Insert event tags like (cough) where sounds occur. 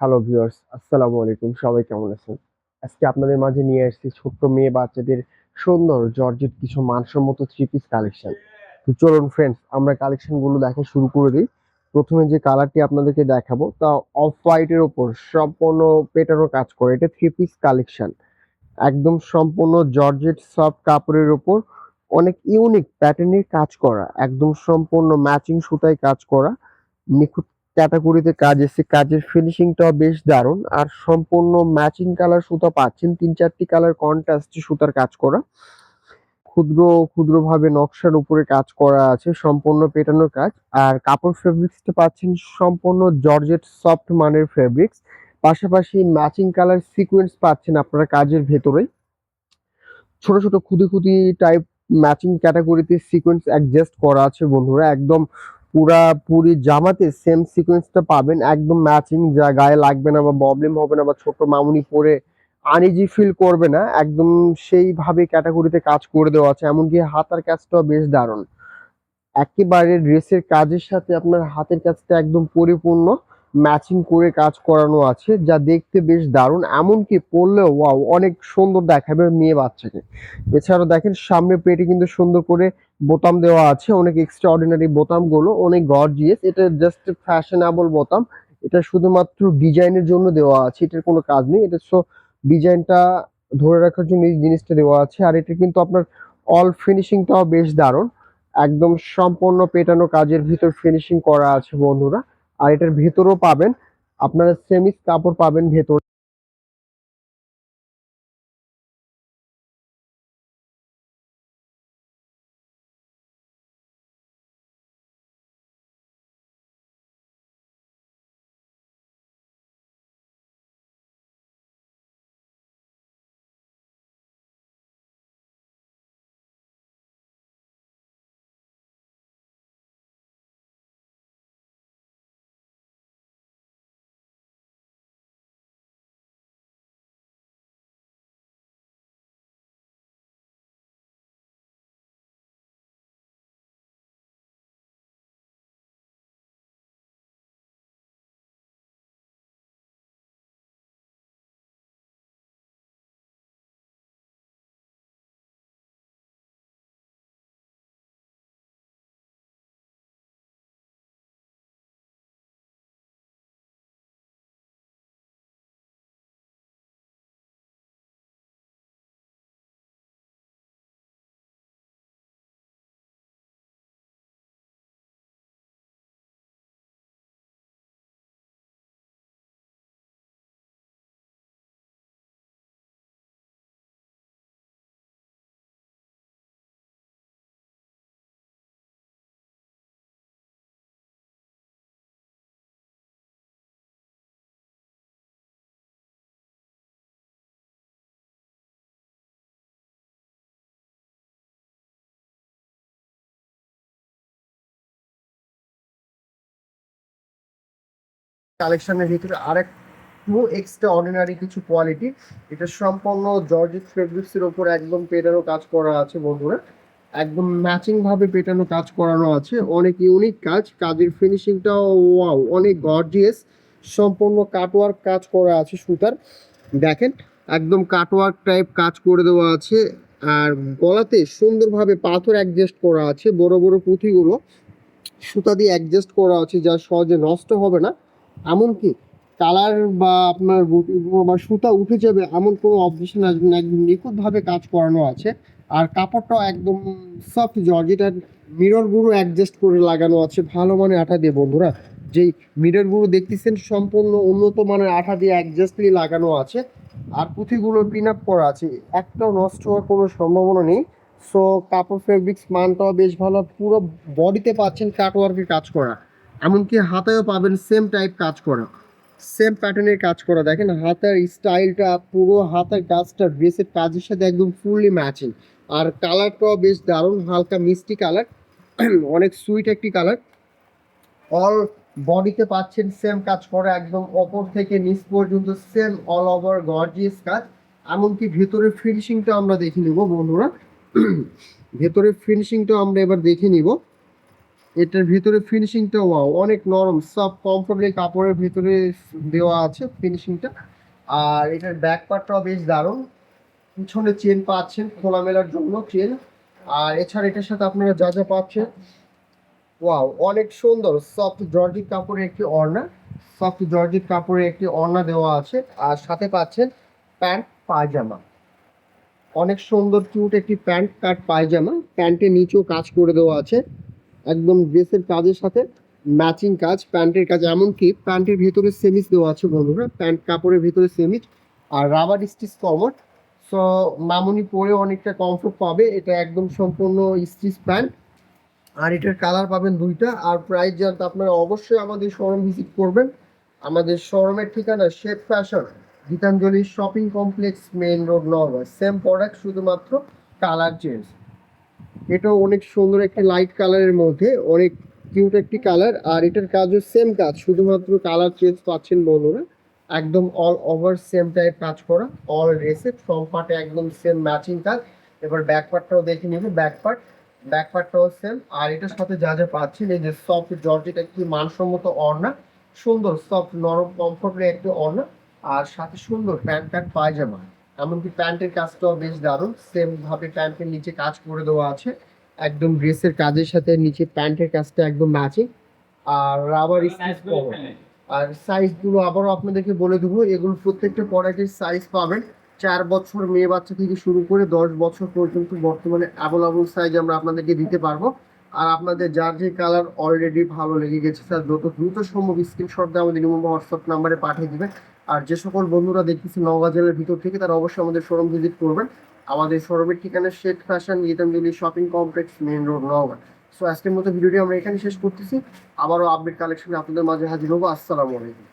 Hello viewers আসসালামু আলাইকুম সবাই কেমন আছেন? আজকে আপনাদের মাঝে নিয়ে এসেছি ছোট্ট মেয়ে বাচ্চাদের সুন্দর, জর্জেট কিছু মানসম্মত থ্রি পিস কালেকশন তো চলুন ফ্রেন্ডস আমরা কালেকশনগুলো দেখা শুরু করে দিই। প্রথমে যে কালারটি আপনাদেরকে দেখাবো, তা অফ হোয়াইটের ওপর সম্পূর্ণ পেটানো কাজ করে। এটা থ্রি পিস কালেকশন একদম সম্পূর্ণ জর্জেট সফট কাপড়ের ওপর অনেক ইউনিক প্যাটার্নের কাজ করা। একদম সম্পূর্ণ ম্যাচিং সুতায় কাজ করা। নিখুঁত ক্যাটাগরিতে কাজ এসেছে। কাজের ফিনিশিংটাও বেশ দারুণ। আর সম্পূর্ণ ম্যাচিং কালার সুতা পাচ্ছেন। তিন চারটি কালার কন্ট্রাস্ট সুতার কাজ করা। ক্ষুদ্র, ক্ষুদ্রভাবে নকশার উপরে কাজ করা আছে, সম্পূর্ণ পেটানো কাজ। আর কাপড় ফেব্রিক্সটা পাচ্ছেন সম্পূর্ণ জর্জেট সফট মানের ফেব্রিক্স পাশাপাশি ম্যাচিং কালার সিকোয়েন্স পাচ্ছেন আপনারা কাজের ভেতরে ছোট ছোট খুদি খুদি টাইপ ম্যাচিং ক্যাটাগরিতে সিকোয়েন্স অ্যাডজাস্ট করা আছে বন্ধুরা। একদম পুরা পুরি জামাতে সেম সিকোয়েন্সটা পাবেন, একদম ম্যাচিং যা গায়ে লাগবে না বা প্রবলেম হবে না বা ছোট মামুনি পরে আনিজি ফিল করবে না, একদম সেইভাবে ক্যাটাগরিতে কাজ করে দেওয়া আছে, এমনকি হাতার কাজটাও বেশ দারুণ। একেবারে ড্রেসের কাজের সাথে আপনার হাতের কাজটা একদম পরিপূর্ণ। ম্যাচিং করে কাজ করানো আছে, যা দেখতে বেশ দারুণ। এমনকি পরলেও ওয়াও অনেক সুন্দর দেখাবে মেয়ে বাচ্চাকে। এছাড়াও দেখেন, সামনে পেটে কিন্তু সুন্দর করে বোতাম দেওয়া আছে, অনেক এক্সট্রা অর্ডিনারি বোতামগুলো, অনেক গর্জিয়াস এটা জাস্ট ফ্যাশনেবল বোতাম। এটা শুধুমাত্র ডিজাইনের জন্য দেওয়া আছে, এটার কোনো কাজ নেই। এটা সো ডিজাইনটা ধরে রাখার জন্য এই জিনিসটা দেওয়া আছে। আর এটা কিন্তু আপনার অল ফিনিশিংটাও বেশ দারুণ। একদম সম্পূর্ণ পেটানো কাজের ভিতর ফিনিশিং করা আছে বন্ধুরা। আর এটার ভেতরও পাবেন আপনারা সেমিস কাপড় পাবেন ভেতর। কালেকশনের ভিতরে আরেক টু এক্সট্রা অর্ডিনারি কিছু কোয়ালিটি এটা সম্পূর্ণ জর্জেট ফেব্রিক্সের ওপর একদম পেটানো কাজ করা আছে বন্ধুরা। একদম ম্যাচিং ভাবে পেটানো কাজ করানো আছে। অনেক ইউনিক কাজ। কাজের ফিনিশিংটাও ওয়াও অনেক গর্জিয়াস সম্পূর্ণ কাটওয়ার্ক কাজ করা আছে সুতার। দেখেন, একদম কাটওয়ার্ক টাইপ কাজ করে দেওয়া আছে। আর গলাতে সুন্দরভাবে পাথর অ্যাডজাস্ট করা আছে, বড় বড় পুঁথিগুলো। সুতা দিয়ে অ্যাডজাস্ট করা আছে, যা সহজে নষ্ট হবে না। এমনকি কালার বা আপনার বা সুতা উঠে যাবে এমন কোনো অবজেকশন আসবে না, একদম নিখুঁতভাবে কাজ করানো আছে। আর কাপড়টাও একদম সফট জর্জেট আর মিররগুলো অ্যাডজাস্ট করে লাগানো আছে। ভালো মানের আঠা দিয়ে বন্ধুরা, যেই মিররগুলো দেখতেছেন সম্পূর্ণ উন্নত মানের আঠা দিয়ে অ্যাডজাস্টলি লাগানো আছে। আর পুঁথিগুলো পিন আপ করা আছে। একটাও নষ্ট হওয়ার কোনো সম্ভাবনা নেই। সো কাপড় ফেব্রিক্স মানটাও বেশ ভালো। পুরো বডিতে পাচ্ছেন কাটওয়ার্কের কাজ করা। এমনকি হাতেও পাবেন সেম টাইপ কাজ করা। সেম প্যাটার্নের কাজ করা। দেখেন হাতের স্টাইলটা পুরো হাতের কাজটা ড্রেসের কাজের সাথে একদম ফুললি ম্যাচিং আর কালারটাও বেশ দারুণ, হালকা মিষ্টি কালার (clears throat) অনেক সুইট একটি কালার অল বডিতে পাচ্ছেন সেম কাজ করা, একদম ওপর থেকে নিচ পর্যন্ত সেম অল ওভার গর্জিয়াস কাজ। এমনকি ভেতরের ফিনিশিংটা আমরা দেখে নিব, বন্ধুরা। (clears throat) ভেতরের ফিনিশিংটা আমরা এবার দেখে নিব। এটার ভিতরে ফিনিশিংটা ওয়াও অনেক নরম সব কমফোর্টেবল কাপড়ের ভিতরে দেওয়া আছে ফিনিশিংটা আর এটার ব্যাক পার্টটাও বেশ দারুণ। পিছনে চেন পাচ্ছেন খোলামেলার জন্য চেন আর এছাড়া এটার সাথে আপনারা যা যা পাচ্ছেন ওয়াও অনেক সুন্দর সফট জর্জিক কাপড়ের একটি ওড়না সফট জর্জিক কাপড়ের একটি ওড়না দেওয়া আছে। আর সাথে পাচ্ছেন প্যান্ট পায়জামা। অনেক সুন্দর কিউট একটি প্যান্ট কাট পায়জামা। প্যান্টের নিচেও কাজ করে দেওয়া আছে। একদম ড্রেসের কাজের সাথে ম্যাচিং কাজ, প্যান্টের কাজ, এমনকি প্যান্টের ভেতরে সেমিস দেওয়া আছে বন্ধুরা। প্যান্ট কাপড়ের ভেতরে সেমিস আর রাবার স্টিচ কভার। সো মামুনি পরে অনেকটা কমফোর্ট পাবে। এটা একদম সম্পূর্ণ স্টিচ প্যান্ট। আর এটার কালার পাবেন দুইটা। আর প্রাইস জানতে আপনারা অবশ্যই আমাদের শোরুম ভিজিট করবেন। আমাদের শোরুমের ঠিকানা Sheikh fashion Gitanjali shopping complex main road নগর সেম প্রোডাক্ট শুধুমাত্র কালার চেঞ্জ এটাও অনেক সুন্দর একটি লাইট কালারের মধ্যে, অনেক কিউট একটি কালার আর এটার কাজও সেম কাজ, শুধুমাত্র কালার চেঞ্জ পাচ্ছেন বন্ধুরা, একদম অল ওভার সেম টাইপ কাজ করা অল রেসে ফ্রন্ট পার্টে একদম সেম ম্যাচিং কাজ, এবার ব্যাক পার্টটাও দেখে নেবে ব্যাক পার্ট ব্যাক পার্টটাও সেম আর এটার সাথে যা যা পাচ্ছেন, এই যে সফট জর্জেট একটি মানসম্মত অর্ণা সুন্দর সফট নরম কমফোর্টের একটি অর্ণা আর সাথে সুন্দর প্যান্ট প্যান্ট পায়জামা। এমনকি প্যান্টের কাজটাও বেশ দারুণ। সেম ভাবে প্যান্টের নিচে কাজ করে দেওয়া আছে। একদম ড্রেসের কাজের সাথে নিচে প্যান্টের কাজটা একদম ম্যাচিং আর রাবার স্টিচ কভার আর সাইজগুলো আবারও আপনাদেরকে বলে দেবো এগুলো প্রত্যেকটা প্রোডাক্টের সাইজ পাবেন। চার বছর মেয়ে বাচ্চা থেকে শুরু করে দশ বছর পর্যন্ত বর্তমানে অ্যাভেলেবল সাইজ আমরা আপনাদেরকে দিতে পারব। আর আপনাদের যার যে কালার অলরেডি ভালো লেগে গেছে স্যার যত দ্রুত সম্ভব স্ক্রিনশট দিয়ে আমাদের হোয়াটসঅ্যাপ নাম্বারে পাঠিয়ে দিবেন। আর যে সকল বন্ধুরা দেখতেছি নওগাঁ জেলার ভিতর থেকে, তারা অবশ্যই আমাদের শোরুম ভিজিট করবেন। আমাদের শোরুমের ঠিকানা Sheikh fashion Gitanjali shopping complex main road Naogaon. So আজকের মতো ভিডিওটি আমরা এখানে শেষ করতেছি। আবারও আপডেট কালেকশনে আপনাদের মাঝে হাজির হব। আসসালামু আলাইকুম।